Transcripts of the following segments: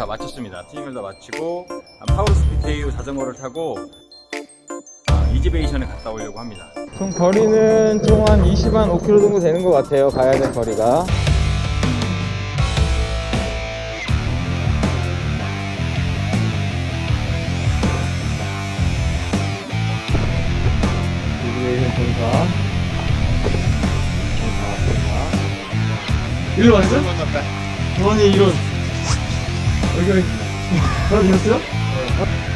다 마쳤습니다. 튜닝을 다 마치고 파워스 PKU 자전거를 타고 아, 이지베이션에 갔다 오려고 합니다. 총 거리는 총 한 20 한 5km 정도 되는 것 같아요. 가야 될 거리가. 일로 왔어? 원이 이런. 여기 떨어졌어요?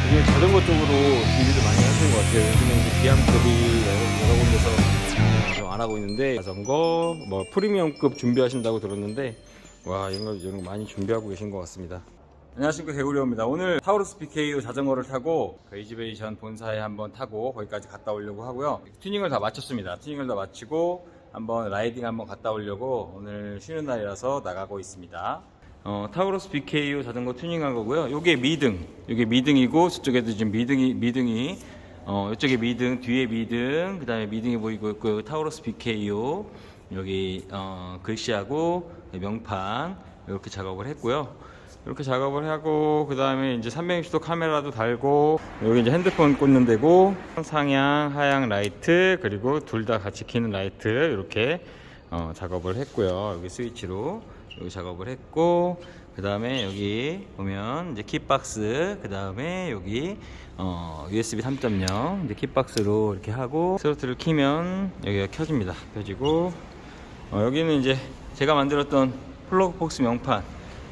이게 자전거 쪽으로 준비를 많이 하시는 것 같아요. 요즘에 이제 기암급이 여러, 여러 군데서 좀안 하고 있는데 자전거 뭐 프리미엄급 준비하신다고 들었는데 와 이런 거, 이런 거 많이 준비하고 계신 것 같습니다. 안녕하십니까 개구리입니다. 오늘 타우루스 PKU 자전거를 타고 그 이지베이션 본사에 한번 타고 거기까지 갔다 오려고 하고요. 튜닝을 다 마쳤습니다. 튜닝을 다 마치고 한번 라이딩 한번 갔다 오려고 오늘 쉬는 날이라서 나가고 있습니다. 어, 타우로스 BKU 자전거 튜닝한 거고요. 요게 미등, 요게 미등이고 저쪽에도 지금 미등이 미등이 어, 이쪽에 미등, 뒤에 미등, 그다음에 미등이 보이고 있고 타우로스 BKU 여기 어, 글씨하고 명판 이렇게 작업을 했고요. 이렇게 작업을 하고 그다음에 이제 360도 카메라도 달고 여기 이제 핸드폰 꽂는 데고 상향, 하향 라이트 그리고 둘 다 같이 켜는 라이트 이렇게 어, 작업을 했고요. 여기 스위치로 여기 작업을 했고 그 다음에 여기 보면 이제 키박스 그 다음에 여기 어, USB 3.0 이제 키박스로 이렇게 하고 스로틀을 키면 여기가 켜집니다. 켜지고 어, 여기는 이제 제가 만들었던 플러그 폭스 명판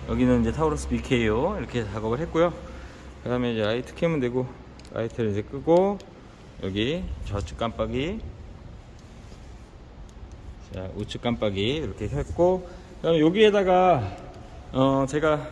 여기는 이제 타우러스 BKO 이렇게 작업을 했고요. 그 다음에 이제 라이트 켜면 되고 라이트를 이제 끄고 여기 좌측 깜빡이 자, 우측 깜빡이 이렇게 했고 여기에다가 어 제가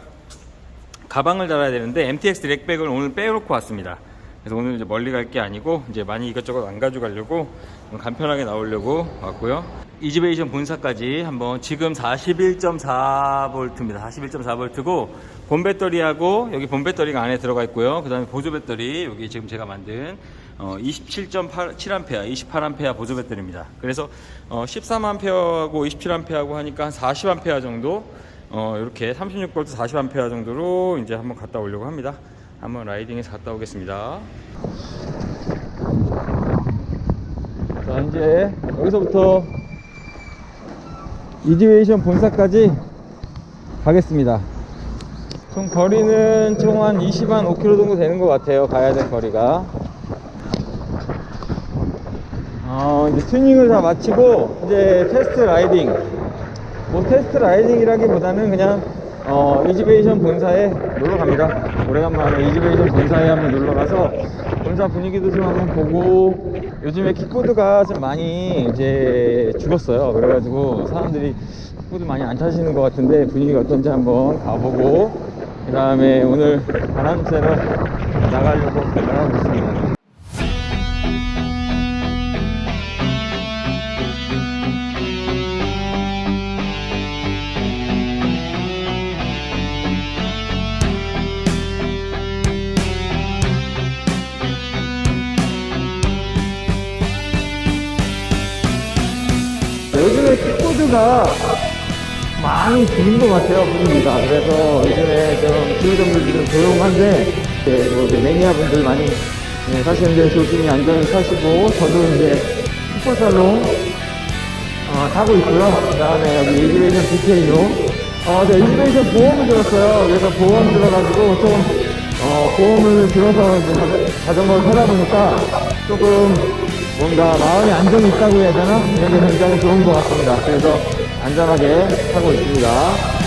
가방을 달아야 되는데 MTX 드랙백을 오늘 빼놓고 왔습니다. 그래서 오늘 이제 멀리 갈 게 아니고 이제 많이 이것저것 안 가져가려고 간편하게 나오려고 왔고요. 이지베이션 본사까지 한번 지금 41.4V입니다. 41.4V고 본 배터리하고 여기 본 배터리가 안에 들어가 있고요. 그다음에 보조 배터리 여기 지금 제가 만든 어, 27.8 7A, 28A 보조 배터리입니다. 그래서 어, 13A하고 27A하고 하니까 한 40A 정도 어, 이렇게 36V 40A 정도로 이제 한번 갔다 오려고 합니다. 한번 라이딩해서 갔다 오겠습니다. 자, 이제 여기서부터 이지웨이션 본사까지 가겠습니다. 총 거리는 총 한 20한 5km 정도 되는 것 같아요. 가야 될 거리가. 어, 이제 튜닝을 다 마치고 이제 테스트 라이딩. 뭐 테스트 라이딩이라기보다는 그냥 어, 이지베이션 본사에 놀러 갑니다. 오래간만에 이지베이션 본사에 한번 놀러 가서 본사 분위기도 좀 한번 보고 요즘에 킥보드가 좀 많이 이제 죽었어요. 그래가지고 사람들이 킥보드 많이 안 타시는 것 같은데 분위기가 어떤지 한번 가보고 그 다음에 오늘 바람 쐬러 나가려고 나가고 있습니다. 많이 줄은 것 같아요, 분위기가. 그래서 요즘에 좀 기후정들이 좀 조용한데, 이제 뭐 이제 매니아분들 많이 네, 사시는데 조심히 안전히 타시고, 저도 이제 킥보살롱 어, 타고 있고요. 그 다음에 여기 이지베이션 BK로. 어, 저 이지베이션 보험을 들었어요. 그래서 보험 들어가지고 좀, 어, 보험을 들어서 이제 자전- 자전거를 타다 보니까 조금 뭔가 마음이 안정이 있다고 해야 되나? 이런 게 굉장히 좋은 것 같습니다. 그래서 안전하게 타고 있습니다.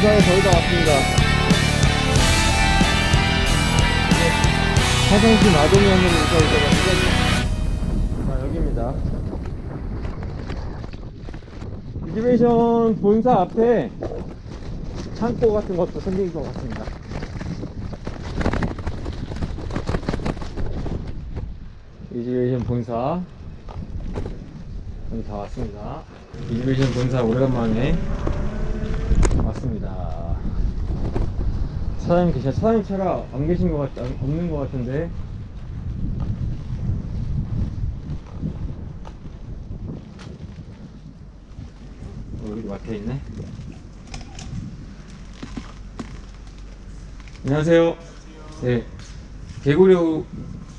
거의 다 왔습니다. 화장실 마동이 한번 인사드렸는데 아, 여기입니다. 이지베이션 본사 앞에 창고 같은 것도 생길 것 같습니다. 이지베이션 본사 여기 다 왔습니다. 이지베이션 본사 오래간만에 왔습니다. 사장님 계셔. 사장님 차가 안 계신 것 같, 안- 없는 것 같은데. 어, 여기 막혀 있네. 안녕하세요. 네. 개구리호.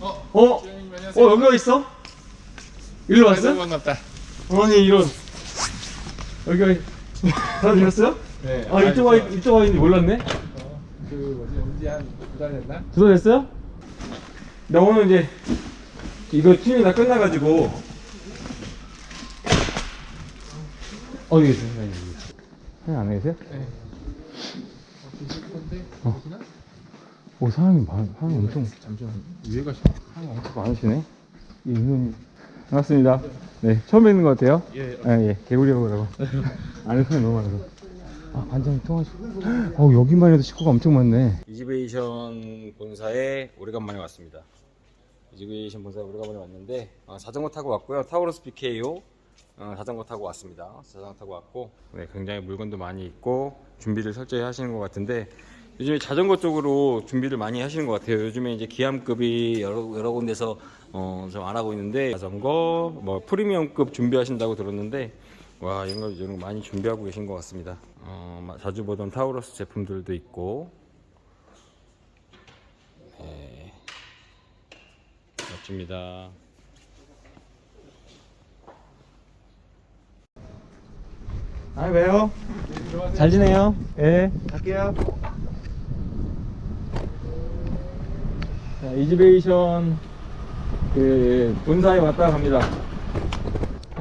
어, 어? 주영님 어, 안녕하세요. 여기가 있어? 일로 왔어? 반갑다. 아니, 이런. 여기가. 다 되셨어요? 네. 아, 이쪽 와, 이쪽 와 있는지 몰랐네? 어, 그 뭐지 온지 한두달 됐나? 두 달 됐어요? 나 오늘 이제 이거 팀이 다 끝나가지고 어디 계세요? 사장님? 안 계세요? 네. 어, 드실 건데 어. 드시나? 오 사장님 많, 사장님 엄청 잠시만 위에 가시. 사장님 엄청 많으시네 이 은근 반갑습니다 네 처음 뵙는 것 같아요 예. 아, 예 개구리하고라고 아는 사람이 너무 많아서 아 반장님 통화하시고 어 여기만 해도 식구가 엄청 많네 이지베이션 본사에 오래간만에 왔습니다. 이지베이션 본사에 오래간만에 왔는데 어, 자전거 타고 왔고요. 타우러스 BKO 어, 자전거 타고 왔습니다. 자전거 타고 왔고 네, 굉장히 물건도 많이 있고 준비를 철저히 하시는 것 같은데 요즘에 자전거 쪽으로 준비를 많이 하시는 것 같아요. 요즘에 이제 기암급이 여러, 여러 군데서 어, 좀안 하고 있는데 자전거 뭐 프리미엄급 준비하신다고 들었는데 와 이런 거, 이런 거 많이 준비하고 계신 것 같습니다. 어, 마- 자주 보던 타우러스 제품들도 있고 네. 멋집니다. 아 왜요? 잘 지내요? 예 갈게요 자, 이지베이션 그 본사에 왔다 갑니다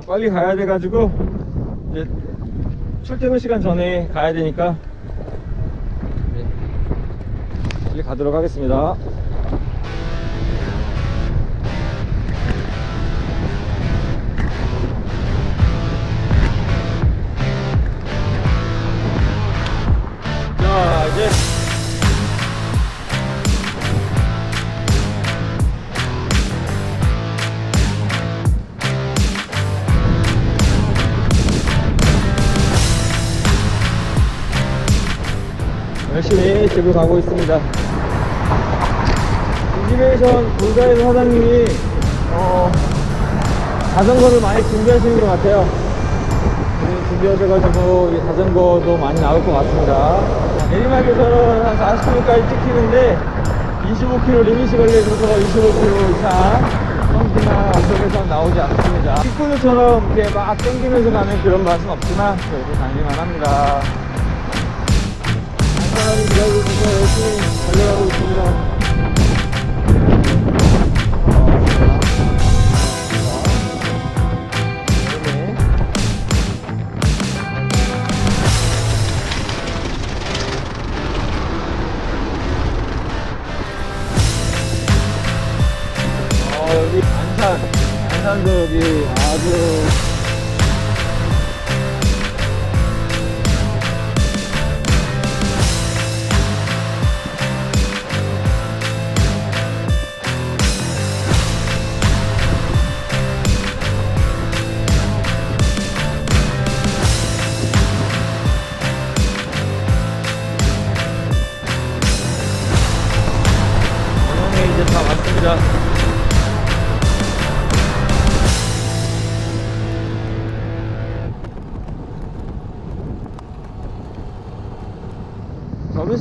빨리 가야 돼가지고 이제 출퇴근 시간 전에 가야 되니까. 네, 빨리 가도록 하겠습니다 집을 가고 있습니다. 이지메이션 본사에서 사장님이 어, 자전거를 많이 준비하시는 것 같아요. 네, 준비하셔가지고 이 자전거도 많이 나올 것 같습니다. 내리막에서는 한 40km까지 찍히는데 25km 리밋이 걸려있어서 25km 이상 성지나 앞쪽에서 나오지 않습니다. 킥보드처럼 이렇게 막 당기면서 가는 그런 맛은 없지만 그래도 다닐만 합니다. 안전하게 기다리고 있어서 열심히 달려가고 있습니다. 안산, 안산도 여기 아주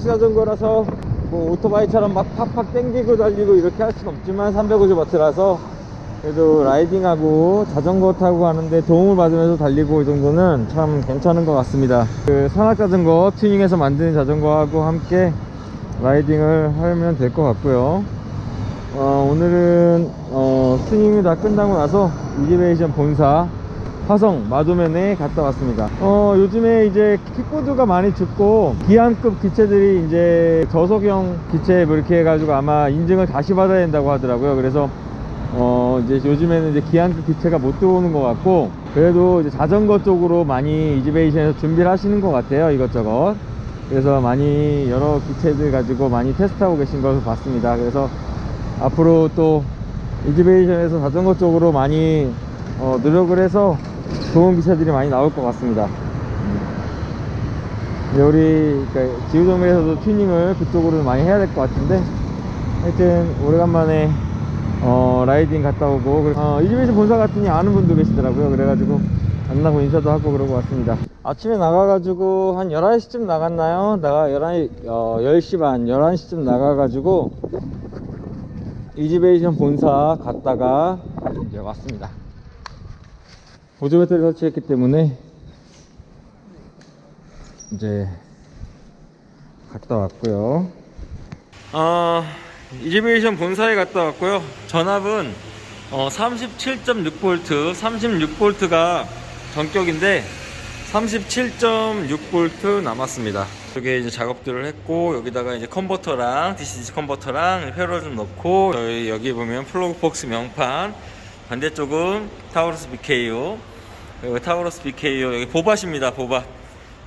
자전거라서 뭐 오토바이처럼 막 팍팍 땡기고 달리고 이렇게 할 수는 없지만 350W라서 그래도 라이딩하고 자전거 타고 가는데 도움을 받으면서 달리고 이 정도는 참 괜찮은 것 같습니다. 그 산악 자전거 튜닝해서 만드는 자전거하고 함께 라이딩을 하면 될 것 같고요. 어, 오늘은 어, 튜닝이 다 끝나고 나서 이지베이션 본사 화성 마도면에 갔다 왔습니다. 어, 요즘에 이제 킥보드가 많이 죽고 기암급 기체들이 이제 저속형 기체 뭐 이렇게 해가지고 아마 인증을 다시 받아야 된다고 하더라고요. 그래서 어, 이제 요즘에는 이제 기암급 기체가 못 들어오는 것 같고 그래도 이제 자전거 쪽으로 많이 이지베이션에서 준비를 하시는 것 같아요. 이것저것. 그래서 많이 여러 기체들 가지고 많이 테스트하고 계신 것을 봤습니다. 그래서 앞으로 또 이지베이션에서 자전거 쪽으로 많이 어, 노력을 해서 좋은 기체들이 많이 나올 것 같습니다. 우리 그러니까 지우정밀에서도 튜닝을 그쪽으로 많이 해야 될 것 같은데 하여튼 오래간만에 어, 라이딩 갔다 오고 어, 이지베이션 본사 갔더니 아는 분도 계시더라고요. 그래가지고 만나고 인사도 하고 그러고 왔습니다. 아침에 나가가지고 한 11시쯤 나갔나요? 나가 11, 어, 10시 반, 11시쯤 나가가지고 이지베이션 본사 갔다가 이제 왔습니다. 보조 배터리 설치했기 때문에 이제 갔다 왔고요. 어, 이지베이션 본사에 갔다 왔고요. 전압은 어, 37.6V, 36V가 전격인데 37.6V 남았습니다. 여기 이제 작업들을 했고 여기다가 이제 컨버터랑 DCDC 컨버터랑 회로를 좀 넣고 여기 보면 플러그 폭스 명판 반대쪽은 타우러스 BKU 그리고 타우러스 BKU 여기 보밭입니다. 보밭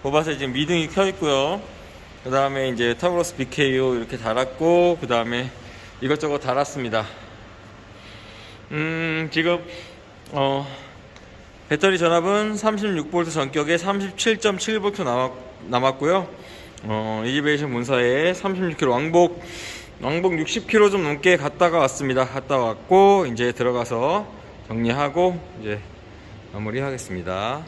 보밭에 지금 미등이 켜 있고요. 그 다음에 이제 타우러스 BKU 이렇게 달았고 그 다음에 이것저것 달았습니다. 음 지금 어 배터리 전압은 36V 전격에 37.7V 남았, 남았고요. 어 이지베이션 문사에 36km 왕복 왕복 60km 좀 넘게 갔다가 왔습니다. 갔다 왔고 이제 들어가서 정리하고 이제 마무리하겠습니다.